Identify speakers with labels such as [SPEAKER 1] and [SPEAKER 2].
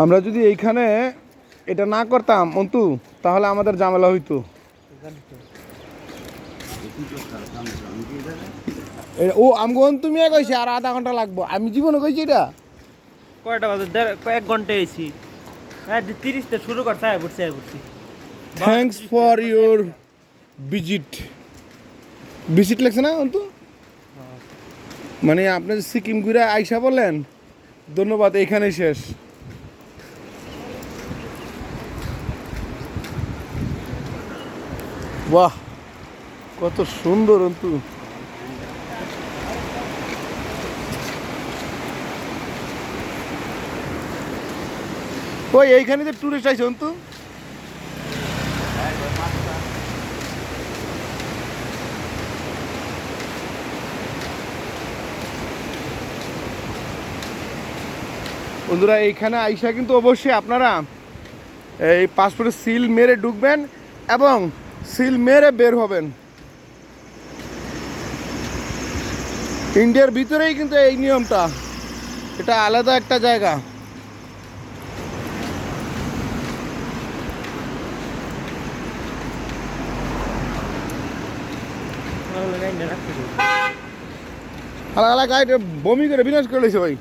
[SPEAKER 1] আমরা যদি এইখানে এটা না করতাম অন্তু তাহলে আমাদের ঝামেলা হইতো। ও আমি অন্তু মিয়া কইছি আর আধা ঘণ্টা লাগবো। আমি জীবনে কইছি এটা।
[SPEAKER 2] কয়টা বাজে? কয়েক ঘণ্টা এসি হ্যাঁ তিরিশটা শুরু আয় পড়ছি আয় পড়ছি।
[SPEAKER 1] Thanks for your visit visit লাগছে না অন্তু? মানে আপনি সিকিম ঘুরে আইসা বলেন ধন্যবাদ এখানে শেষ। বাহ, কত সুন্দর অন্তু। ওই, এইখানে যে টুরিস্ট আইছে অন্তু। বন্ধুরা, এইখানে আইসা কিন্তু অবশ্যই আপনারা এই পাসপোর্টে সিল মেরে ঢুকবেন এবং সিল মেরে বের হবেন। ইন্ডিয়ার ভিতরেই কিন্তু এই নিয়মটা। এটা আলাদা একটা জায়গা। হালা গাইড বমি করে বিনাশ করে ভাই।